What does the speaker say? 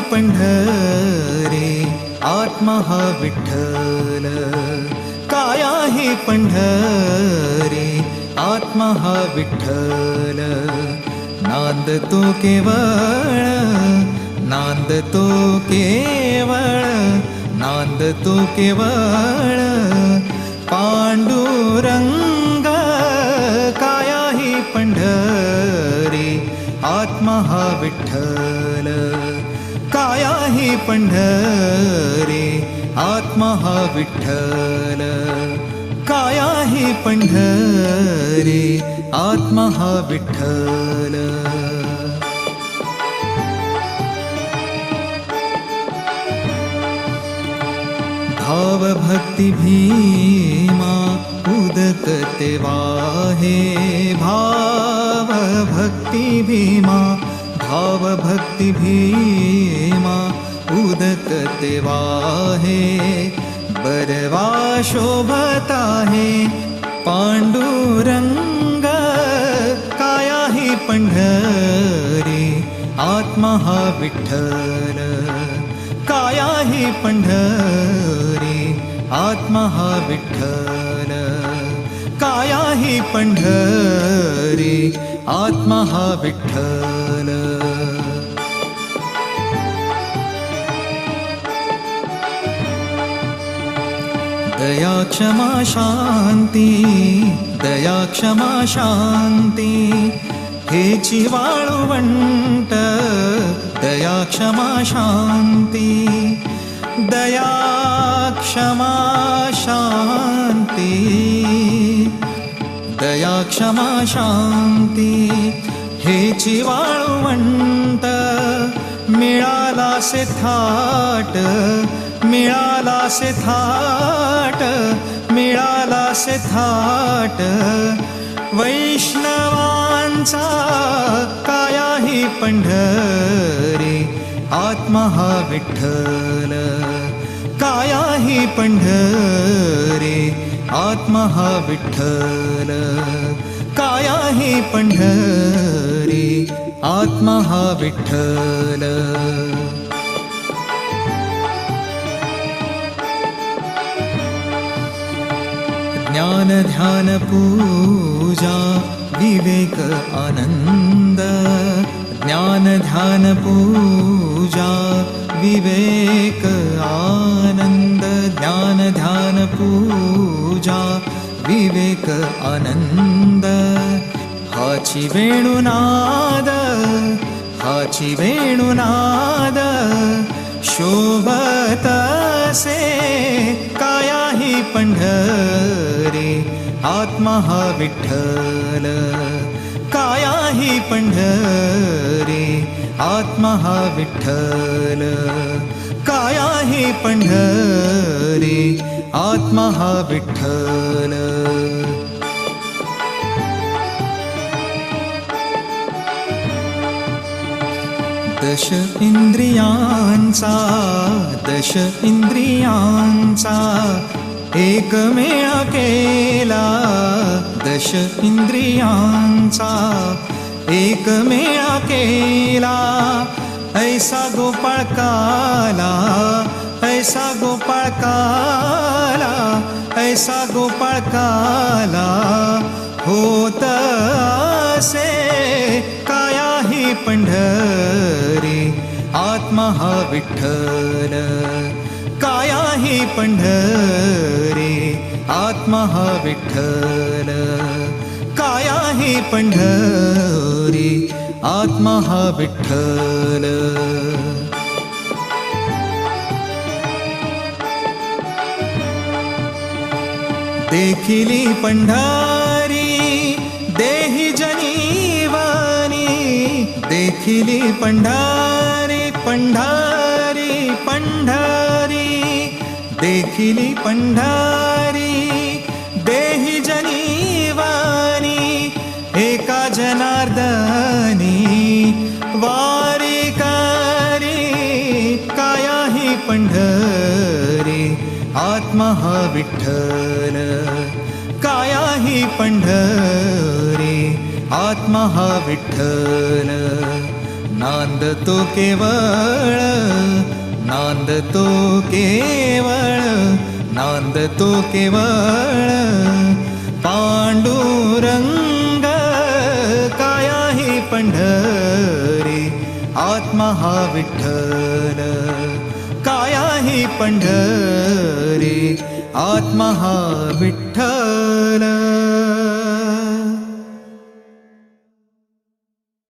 पंढरे आत्मा हा विठ्ठल. काया ही पंढरे आत्मा हा विठ्ठल. नांद तो केवळ नांद तो केवळ नांद तो केवळ. पांडुरंग काया ही पंढरी आत्मा हा विठ्ठल. काया ही पंढरी आत्मा विठ्ठल. काया ही पंढरी आत्मा विठ्ठल. भाव भक्ती भीमा उदकते वाहे भाव भक्ती भीमा भाव भक्ति भीमा उदकते वाहे बरवा शोभत आहे पांडुरंग काया ही पंढरी आत्मा हा विठ्ठल काया ही पंढरी आत्मा हा विठ्ठल। काया ही पंढरी आत्मा हा विठ्ठल. दया क्षमा शांती दया क्षमा शांती हे वाळवंट दया क्षमा शांती दया क्षमा शांती. क्षमा शांती. हेची वाळवंट मिळाला से थाट मिळाला से थाट मिळाला से थाट. वैष्णवांचा कायाही पंढरी आत्मा हा विठ्ठल. कायाही पंढरी आत्मा हा विठ्ठल काया आहे पंढरी? आत्मा हा विठ्ठल ज्ञान ध्यान पूजा विवेक आनंद. ज्ञान ध्यान पूजा विवेक आनंद. ज्ञान ध्यान पूजा विवेक आनंद हाची वेणुनाद हाची वेणुनाद शोभत से काया ही पंढरी आत्मा हा विठ्ठल काया ही पंढरी आत्मा हा विठ्ठल काया ही पंढरी आत्मा हा विठ्ठल. दश इंद्रियांचा दश इंद्रियांचा एकमेळा केला. दश इंद्रियांचा एकमेळा केला. ऐसा गोपाळ काला ऐसा गोपाळ काला होत असे काया ही पंढरी आत्मा हा विठ्ठल. काया ही पंढरी आत्मा हा विठ्ठल. काया ही पंढरी आत्मा हा विठ्ठल. देखिली पंढारी देही जनीवानी देखिली पंढारी पंढारी पंढारी. देखिली पंढारी देही जनीवानी एका जनार्दनी वारी कारी काया ही पंढरी आत्मा हा विठ्ठल. पंढरी आत्मा हा विठ्ठल. नांदतो केवळ नांदतो केवळ नांदतो केवळ. पांडुरंग कायाही पंढरी आत्मा हा विठ्ठल. कायाही पंढरी आत्मा हा विठ्ठल.